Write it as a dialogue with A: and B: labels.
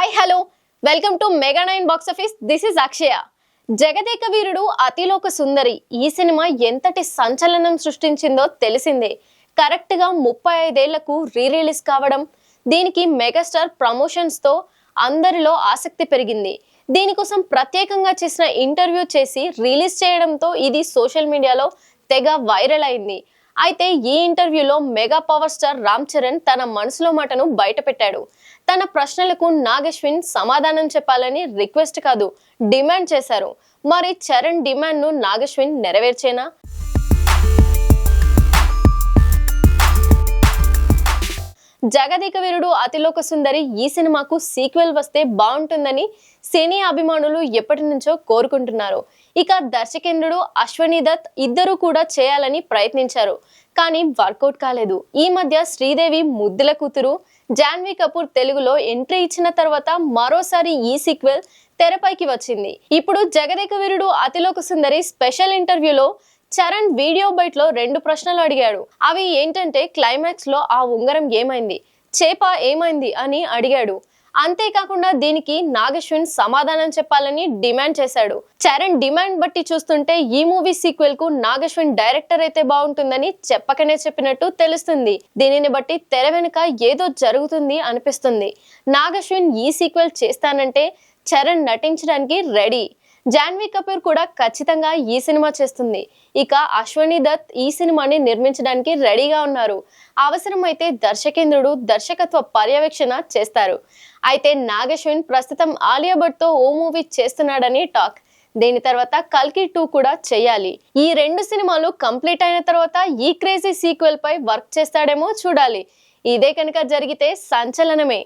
A: Hi hello welcome to mega nine box office this is Akshaya Jagadeka Veerudu Athiloka Sundari ఈ cinema ఎంతటి సంచలనం సృష్టించిందో తెలిసిందే. కరెక్ట్గా ముప్పై ఐదేళ్ళకు రీ రిలీజ్ కావడం దీనికి మెగాస్టార్ ప్రమోషన్స్తో అందరిలో ఆసక్తి పెరిగింది. దీనికోసం ప్రత్యేకంగా చేసిన ఇంటర్వ్యూ చేసి రిలీజ్ చేయడంతో ఇది సోషల్ మీడియాలో తెగ వైరల్ అయింది. అయితే ఈ ఇంటర్వ్యూలో mega power star Ram Charan తన మనసులో మాటను బయటపెట్టాడు. తన ప్రశ్నలకు నాగశ్విన్ సమాధానం చెప్పాలని రిక్వెస్ట్ కాదు డిమాండ్ చేశారు. మరి చరణ్ డిమాండ్ను నాగశ్విన్ నెరవేర్చేనా? జగదీక వీరుడు అతిలోక సుందరి ఈ సినిమాకు సీక్వెల్ వస్తే బాగుంటుందని సినీ అభిమానులు ఎప్పటి నుంచో కోరుకుంటున్నారు. ఇక దర్శకేంద్రుడు అశ్వని దత్ ఇద్దరు కూడా చేయాలని ప్రయత్నించారు. కానీ వర్కౌట్ కాలేదు. ఈ మధ్య శ్రీదేవి ముద్దుల కూతురు జాన్వీ కపూర్ తెలుగులో ఎంట్రీ ఇచ్చిన తర్వాత మరోసారి ఈ సీక్వెల్ తెరపైకి వచ్చింది. ఇప్పుడు జగదేక వీరుడు అతిలోక సుందరి స్పెషల్ ఇంటర్వ్యూలో చరణ్ వీడియో బైట్లో రెండు ప్రశ్నలు అడిగాడు. అవి ఏంటంటే క్లైమాక్స్లో ఆ ఉంగరం ఏమైంది? చేప ఏమైంది అని అడిగాడు. అంతేకాకుండా దీనికి నాగశ్విన్ సమాధానం చెప్పాలని డిమాండ్ చేశాడు. చరణ్ డిమాండ్ బట్టి చూస్తుంటే ఈ మూవీ సీక్వెల్కు నాగశ్విన్ డైరెక్టర్ అయితే బాగుంటుందని చెప్పకనే చెప్పినట్టు తెలుస్తుంది. దీనిని బట్టి తెర వెనుక ఏదో జరుగుతుంది అనిపిస్తుంది. నాగశ్విన్ ఈ సీక్వెల్ చేస్తానంటే చరణ్ నటించడానికి రెడీ. జాన్వీ కపూర్ కూడా ఖచ్చితంగా ఈ సినిమా చేస్తుంది. ఇక అశ్వని దత్ ఈ సినిమాని నిర్మించడానికి రెడీగా ఉన్నారు. అవసరమైతే దర్శకేంద్రుడు దర్శకత్వ పర్యవేక్షణ చేస్తారు. అయితే నాగశ్విన్ ప్రస్తుతం ఆలియా భట్తో ఓ మూవీ చేస్తున్నాడని టాక్. దీని తర్వాత కల్కి టూ కూడా చేయాలి. ఈ రెండు సినిమాలు కంప్లీట్ అయిన తర్వాత ఈ క్రేజీ సీక్వెల్ పై వర్క్ చేస్తాడేమో చూడాలి. ఇదే కనుక జరిగితే సంచలనమే.